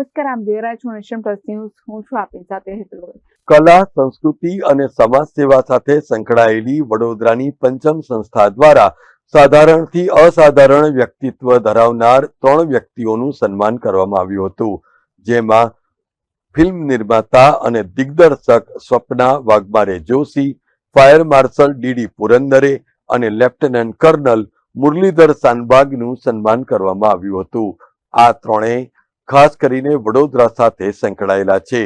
નમસ્કાર આપ જોઈ ન્યૂઝ. હું છું આપની સાથે કલા, સંસ્કૃતિ અને સમાજ સેવા સાથે સંકળાયેલી વડોદરાની પંચમ સંસ્થા દ્વારા સાધારણથી અસાધારણ વ્યક્તિત્વ ધરાવનાર ત્રણ વ્યક્તિઓનું સન્માન કરવામાં આવ્યું હતું. જેમાં ફિલ્મ નિર્માતા અને દિગ્દર્શક Swapna Waghmare Joshi, fire marshal DD Purandare અને લેફ્ટનન્ટ કર્નલ મુરલીધર સાનબાગનું સન્માન કરવામાં આવ્યું હતું. આ ત્રણેય ખાસ કરીને વડોદરા સાથે સંકળાયેલા છે.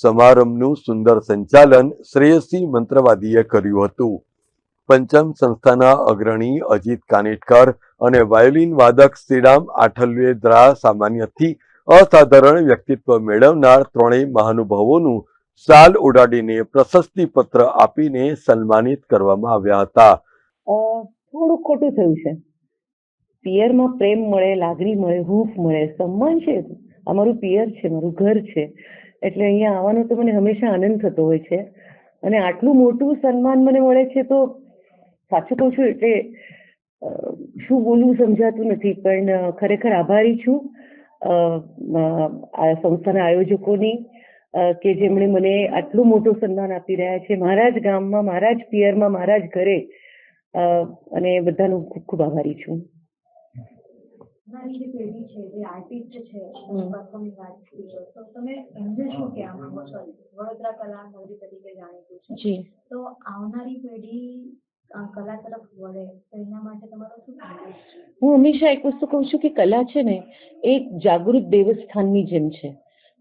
સમારંભનું સુંદર સંચાલન શ્રેયસી મંત્રવાદીએ કર્યું હતું. પંચમ સંસ્થાના અગ્રણી અજીત કાનેટકર અને વાયોલિન વાદક શ્રીરામ આઠલ્વે દ્રા સામાન્યથી અસાધારણ વ્યક્તિત્વ મેળવનાર ત્રણેય મહાનુભાવોનું શાલ ઉડાડીને પ્રશસ્તિ પત્ર આપીને સન્માનિત કરવામાં આવ્યા હતા. થોડું ખોટું થયું છે. પિયરમાં પ્રેમ મળે, લાગણી મળે, હૂફ મળે, સન્માન છે. અમારું પિયર છે, મારું ઘર છે. એટલે અહીંયા આવવાનો તો મને હંમેશા આનંદ થતો હોય છે. અને આટલું મોટું સન્માન મને મળે છે તો સાચું કહું છું એટલે શું બોલવું સમજાતું નથી, પણ ખરેખર આભારી છું આ સંસ્થાના આયોજકોની કે જેમણે મને આટલું મોટું સન્માન આપી રહ્યા છે. મારા જ ગામમાં, મારા જ પિયરમાં, મારા જ ઘરે અને બધાનો ખૂબ ખૂબ આભારી છું. તમારી જે પેઢી છે જે આર્ટિસ્ટ છે પરફોર્મિંગ આર્ટિસ્ટ છે તો તમે એમને શું કહેવા માંગો છો? વડોદરા કલા નગરી તરીકે જાણીતું છે. તો આવનારી પેઢી કલા તરફ વળે તો એના માટે તમારો શું હું હંમેશા એક વસ્તુ કહું છું કે કલા છે ને એ એક જાગૃત દેવસ્થાનની જેમ છે.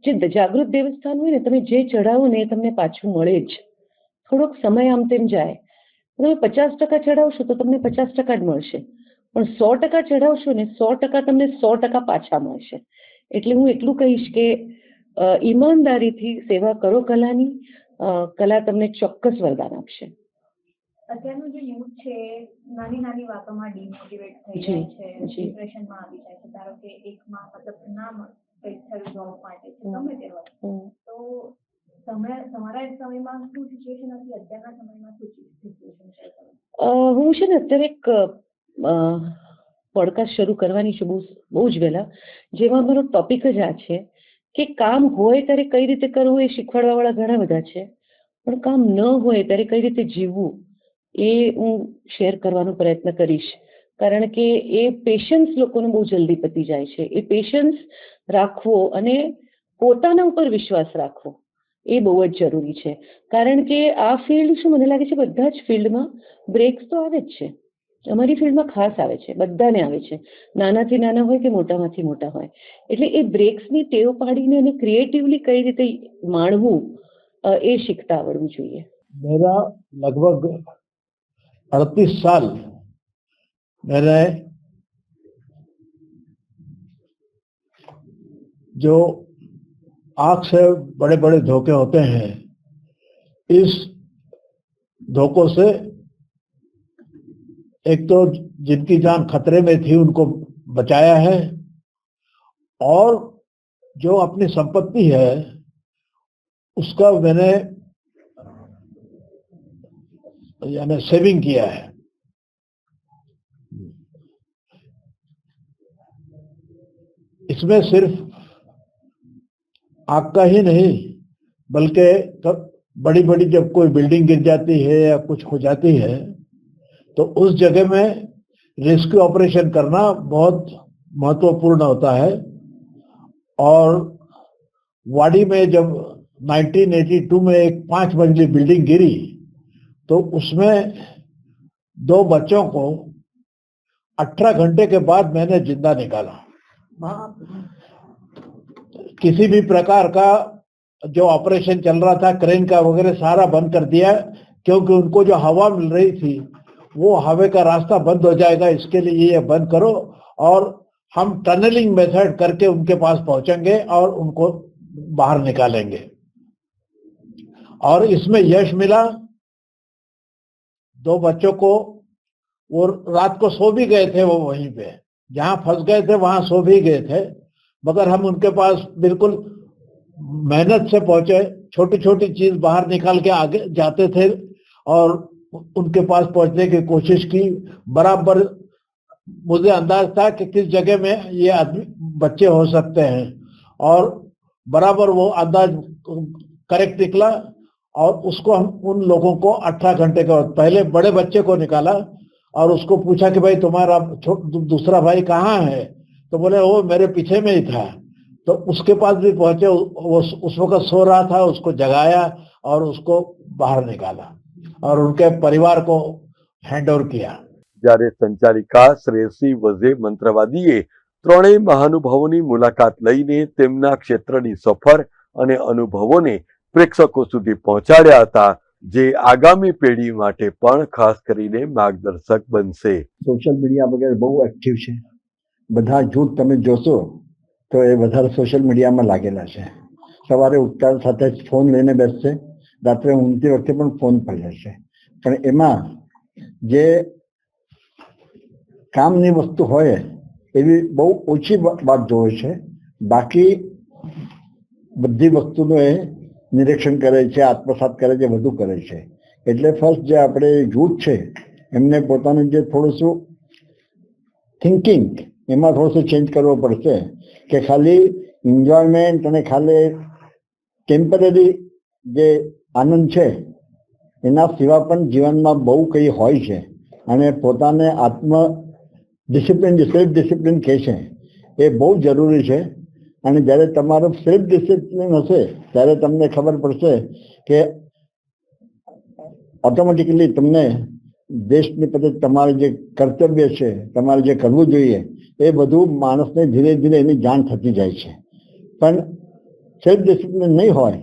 જે જાગૃત દેવસ્થાન હોય ને તમે જે ચડાવો ને એ તમને પાછું મળે જ. થોડોક સમય આમ તેમ જાય. તમે પચાસ ટકા ચડાવશો તો તમને પચાસ ટકા જ મળશે. પણ સો ટકા ચડાવશો ને સો ટકા તમને સો ટકા પાછા મળશે. એટલે હું એટલું કહીશ કે ઈમાનદારીથી સેવા કરો કલાની કલા તમને ચોક્કસ વરદાન આપશે. અત્યારનું જે યુથ છે નાની નાની વાતોમાં ડિમોટિવેટ થઈ જાય છે. ડિપ્રેશનમાં આવી જાય છે. ધારો કે એકમાં મતલબ ના કંઈક થયું જોબ માટે છે ગમે તે તો તમારા તમારા સમયમાં શું સિચ્યુએશન હતી? અત્યારના સમયમાં શું સિચ્યુએશન છે? હું છે ને અત્યારે એક પોડકાસ્ટ શરૂ કરવાની છું બહુ બહુ જ વહેલા. જેમાં મારો ટોપિક જ આ છે કે કામ હોય ત્યારે કઈ રીતે કરવું એ શીખવાડવાવાળા ઘણા બધા છે. પણ કામ ન હોય ત્યારે કઈ રીતે જીવવું એ હું શેર કરવાનો પ્રયત્ન કરીશ. કારણ કે એ પેશન્સ લોકોને બહુ જલ્દી પતી જાય છે. એ પેશન્સ રાખવો અને પોતાના ઉપર વિશ્વાસ રાખવો એ બહુ જ જરૂરી છે. કારણ કે આ ફિલ્ડ શું મને લાગે છે બધા જ ફિલ્ડમાં બ્રેક્સ તો આવે જ છે. અમારી ફિલ્ડમાં ખાસ આવે છે બધાને આવે છે નાનાથી નાના હોય કે મોટામાંથી મોટા હોય એટલે એ બ્રેક્સની ટેવ પાડીને અને ક્રિએટિવલી કઈ રીતે માણવું અ, એ શીખતા આવડવું જોઈએ मेरा लगभग अड़तीस साल मैंने जो आंख से बड़े बड़े धोखे होते हैं इस धोखों से एक तो जिनकी जान खतरे में थी, उनको बचाया है, और जो अपनी संपत्ति है, उसका मैंने, यानी सेविंग किया है। इसमें सिर्फ़ आग का ही नहीं, बल्कि बड़ी बड़ी जब कोई बिल्डिंग गिर जाती है या कुछ हो जाती है तो उस जगह में रेस्क्यू ऑपरेशन करना बहुत महत्वपूर्ण होता है। और वाड़ी में जब 1982 में एक पाँच मंजिली बिल्डिंग गिरी तो उसमें दो बच्चों को 18 घंटे के बाद मैंने ज़िंदा निकाला। किसी भी प्रकार का जो ऑपरेशन चल रहा था, क्रेन का वगैरह सारा बंद कर दिया, क्योंकि उनको जो हवा मिल रही थी वो हवा का रास्ता बंद हो जाएगा, इसके लिए ये बंद करो और हम टनलिंग मेथड करके उनके पास पहुँचेंगे और उनको बाहर निकालेंगे। और इसमें यश मिला। दो बच्चों को वो रात को सो भी गए थे वो वहीं पे। जहाँ फंस गए थे, वहाँ सो भी गए थे। मगर हम उनके पास बिल्कुल मेहनत से पहुँचे छोटी छोटी चीज़ बाहर निकाल के आगे जाते थे और उनके पास पहुँचने की कोशिश की। बराबर मुझे अंदाज था कि किस जगह में ये आदमी, बच्चे हो सकते हैं। और बराबर वो अंदाज करेक्ट निकला और उसको हम उन लोगों को अठारह घंटे का पहले बड़े बच्चे को निकाला और उसको पूछा कि भाई तुम्हारा दूसरा भाई कहाँ है? तो बोले, वो मेरे पीछे में ही था। तो उसके पास भी पहुँचे, वो उस वक्त सो रहा था, उसको जगाया और उसको बाहर निकाला। और उनके परिवार को हैंड ओवर किया જ્યારે સંચાલિકા શ્રેયસી વઝે મંત્રવાદીએ ત્રણેય મહાનુભાવોની મુલાકાત લઈને તેમના ક્ષેત્રની સફર અને અનુભવોને પ્રેક્ષકો સુધી પહોંચાડ્યા હતા જે આગામી પેઢી માટે પણ ખાસ કરીને માર્ગદર્શક બનશે સોશિયલ મીડિયા વગેરે બહુ એક્ટિવ છે બધા જૂથ તમે જોશો તો એ વધારે સોશિયલ મીડિયામાં લાગેલા છે સવારે ઉઠતા સાથે જ ફોન લઈને બેસશે રાત્રે ઊંઘતી વખતે પણ ફોન પર જશે પણ એમાં જે કામની વસ્તુ હોય એવી બહુ ઓછી વાત જોવે છે. બાકી બધી વસ્તુનું એ નિરીક્ષણ કરે છે, આત્મસાત કરે છે, બધું કરે છે. એટલે ફર્સ્ટ જે આપણે જૂથ છે, એમને પોતાનું જે થોડું થિંકિંગ એમાં થોડું ચેન્જ કરવો પડશે કે ખાલી એન્જોયમેન્ટ અને ખાલી ટેમ્પરરી જે આનંદ છે. એના સિવાય પણ જીવનમાં બહુ કંઈ હોય છે અને પોતાને આત્મ ડિસિપ્લિન સેલ્ફ ડિસિપ્લિન કહે છે. એ બહુ જરૂરી છે અને જ્યારે તમારો સેલ્ફ ડિસિપ્લિન હશે, ત્યારે તમને ખબર પડશે કે ઓટોમેટિકલી તમને દેશની પ્રત્યે તમારે જે કર્તવ્ય છે, તમારે જે કરવું જોઈએ, એ બધું માણસને ધીરે ધીરે એની જાણ થતી જાય છે. પણ સેલ્ફ ડિસિપ્લિન નહીં હોય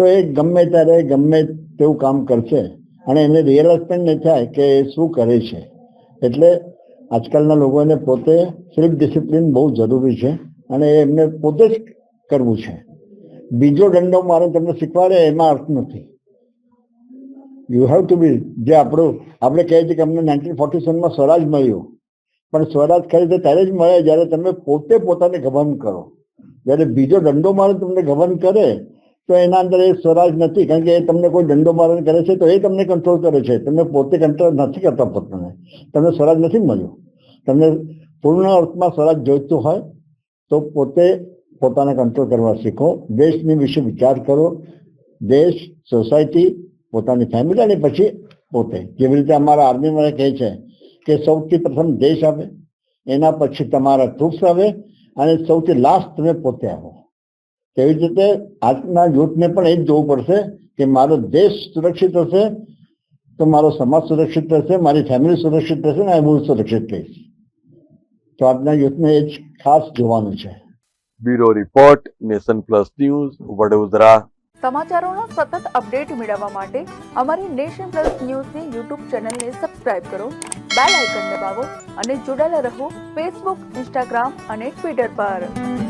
તો એ ગમે ત્યારે ગમે તેવું કામ કરશે અને એને રિયલાઇઝ પણ નહીં થાય કે એ શું કરે છે. એટલે આજકાલના લોકોને પોતે સેલ્ફ ડિસિપ્લિન બહુ જરૂરી છે અને એમને પોતે જ કરવું છે. બીજો દંડો મારે તમને શીખવાડે એમાં અર્થ નથી. યુ હેવ ટુ બી જે આપણું, આપણે કહીએ છીએ કે અમને નાઇન્ટીન ફોર્ટી સેવનમાં સ્વરાજ મળ્યું. પણ સ્વરાજ ખરી ત્યારે જ મળે જ્યારે તમે પોતે પોતાને ગભન કરો. જ્યારે બીજો દંડો મારે તમને ગભન કરે તો એના અંદર એ સ્વરાજ નથી, કારણ કે એ તમને કોઈ દંડો મારણ કરે છે, તો એ તમને કંટ્રોલ કરે છે. તમે પોતે કંટ્રોલ નથી કરતા પોતાને. તમને સ્વરાજ નથી મળ્યું. તમને પૂર્ણ અર્થમાં સ્વરાજ જોઈતું હોય, તો પોતે પોતાને કંટ્રોલ કરવા શીખો. દેશની વિશે વિચાર કરો. દેશ સોસાયટી પોતાની ફેમિલી અને પછી પોતે. જેવી રીતે અમારા આર્મી મને કહે છે કે સૌથી પ્રથમ દેશ આવે, એના પછી તમારા ટ્રુપ્સ આવે અને સૌથી લાસ્ટ તમે પોતે આવો. તેવી જ રીતે આજના યુથને પણ એ જ જોવું પડશે કે મારો દેશ સુરક્ષિત હશે તો મારો સમાજ સુરક્ષિત રહેશે મારી ફેમિલી સુરક્ષિત રહેશે ને હું સુરક્ષિત રહીશ. તો આજના યુથને એ જ ખાસ જોવાનું છે. Bureau report nation plus news Vadodara. સમાચારોનો સતત અપડેટ મેળવવા માટે અમારી નેશન પ્લસ ન્યૂઝની યુટ્યુબ ચેનલને સબસ્ક્રાઇબ કરો બેલ આઇકન દબાવો અને જોડાયેલા રહો ફેસબુક ઇન્સ્ટાગ્રામ અને ટ્વિટર પર.